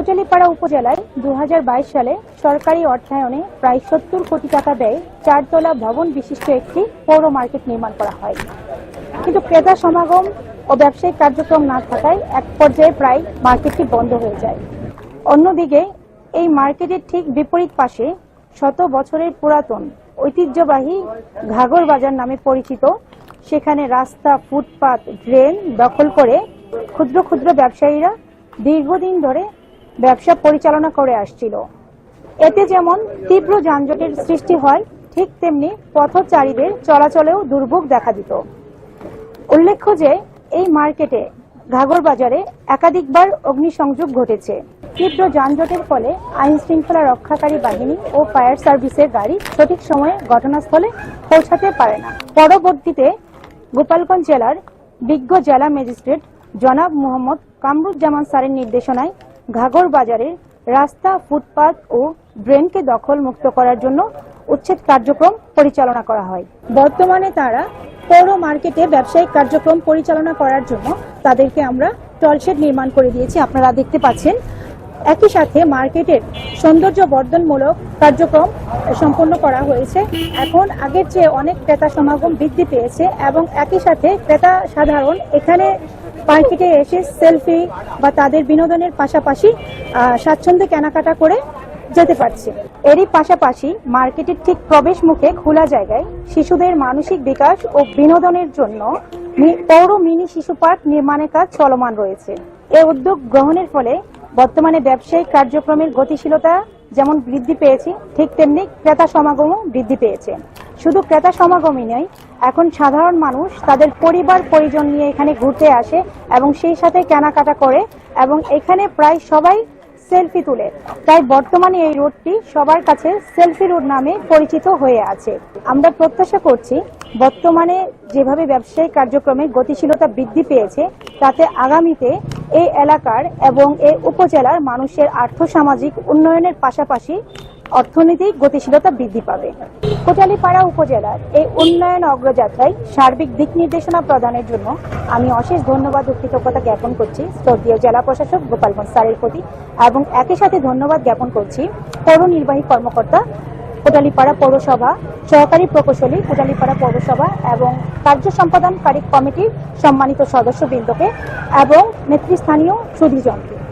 কোটালীপাড়া উপজেলায় দু হাজার বাইশ সালে সরকারি অর্থায়নে প্রায় সত্তর কোটি টাকা ব্যয়ে চারতলা ভবন বিশিষ্ট একটি পৌর মার্কেট নির্মাণ করা হয়। কিন্তু ক্রেতা সমাগম ও ব্যবসায়িক কার্যক্রম না থাকায় এক পর্যায়ে প্রায় মার্কেটটি বন্ধ হয়ে যায়। অন্যদিকে, এই মার্কেটের ঠিক বিপরীত পাশে শত বছরের পুরাতন ঐতিহ্যবাহী ঘাগর বাজার নামে পরিচিত, সেখানে রাস্তা, ফুটপাত, ড্রেন দখল করে ক্ষুদ্র ক্ষুদ্র ব্যবসায়ীরা দীর্ঘদিন ধরে ব্যবসা পরিচালনা করে আসছিল। এতে যেমন তীব্র যানজটের সৃষ্টি হয়, ঠিক তেমনি পথচারীদের চলাচলেও দুর্ভোগ দেখা দিত। উল্লেখ্য যে, এই মার্কেটে ঘাগর বাজারে একাধিকবার অগ্নিসংযোগ ঘটেছে। তীব্র যানজটের ফলে আইন শৃঙ্খলা রক্ষাকারী বাহিনী ও ফায়ার সার্ভিসের গাড়ি সঠিক সময়ে ঘটনাস্থলে পৌঁছাতে পারে না। পরবর্তীতে গোপালগঞ্জ জেলার বিজ্ঞ জেলা ম্যাজিস্ট্রেট জনাব মোহাম্মদ কামরুজ্জামান স্যারের নির্দেশনায় ঘাগর বাজারের রাস্তা, ফুটপাত ও ড্রেনকে দখল মুক্ত করার জন্য উচ্ছেদ কার্যক্রম পরিচালনা করা হয়। বর্তমানে তারা পৌর মার্কেটে ব্যবসায়িক কার্যক্রম পরিচালনা করার জন্য তাদেরকে আমরা টলশেড নির্মাণ করে দিয়েছি। আপনারা দেখতে পাচ্ছেন। একই সাথে মার্কেটের সৌন্দর্য বর্ধনমূলক কার্যক্রম সম্পন্ন করা হয়েছে। এখন আগের চেয়ে অনেক ক্রেতা সমাগম বৃদ্ধি পেয়েছে এবং একই সাথে ক্রেতা সাধারণ এখানে মার্কেটে এসে সেলফি বা তাদের বিনোদনের পাশাপাশি স্বাচ্ছন্দ্যে কেনাকাটা করে যেতে পারছে। এরই পাশাপাশি মার্কেটের ঠিক প্রবেশ মুখে খোলা জায়গায় শিশুদের মানসিক বিকাশ ও বিনোদনের জন্য পৌর মিনি শিশু পার্ক নির্মাণের কাজ চলমান রয়েছে। এ উদ্যোগ গ্রহণের ফলে বর্তমানে ব্যবসায়িক কার্যক্রমের গতিশীলতা যেমন বৃদ্ধি পেয়েছে, ঠিক তেমনি ক্রেতা সমাগমও বৃদ্ধি পেয়েছে। শুধু ক্রেতা সমাগমই নয়, এখন সাধারণ মানুষ তাদের পরিবার, পরিজন নিয়ে এখানে ঘুরতে আসে এবং সেই সাথে কেনাকাটা করে এবং এখানে প্রায় সবাই সেলফি তুলে। তাই বর্তমানে এই রোডটি সবার কাছে সেলফি রোড নামে পরিচিত হয়ে আছে। আমরা প্রত্যাশা করছি, বর্তমানে যেভাবে ব্যবসায়িক কার্যক্রমে গতিশীলতা বৃদ্ধি পেয়েছে, তাতে আগামীতে এই এলাকার এবং এই উপজেলার মানুষের আর্থসামাজিক উন্নয়নের পাশাপাশি অর্থনৈতিক গতিশীলতা বৃদ্ধি পাবে। কোটালীপাড়া উপজেলার এই উন্নয়ন অগ্রযাত্রায় সার্বিক দিক নির্দেশনা প্রদানের জন্য আমি অশেষ ধন্যবাদ ও কৃতজ্ঞতা জ্ঞাপন করছি স্তরীয় জেলা প্রশাসক গোপালগঞ্জ স্যারের প্রতি এবং একই সাথে ধন্যবাদ জ্ঞাপন করছি পৌর নির্বাহী কর্মকর্তা কোটালীপাড়া পৌরসভা, সহকারী প্রকৌশলী কোটালীপাড়া পৌরসভা এবং কার্য সম্পাদনকারী কমিটির সম্মানিত সদস্যবৃন্দকে এবং নেতৃস্থানীয় সুধীজনকে।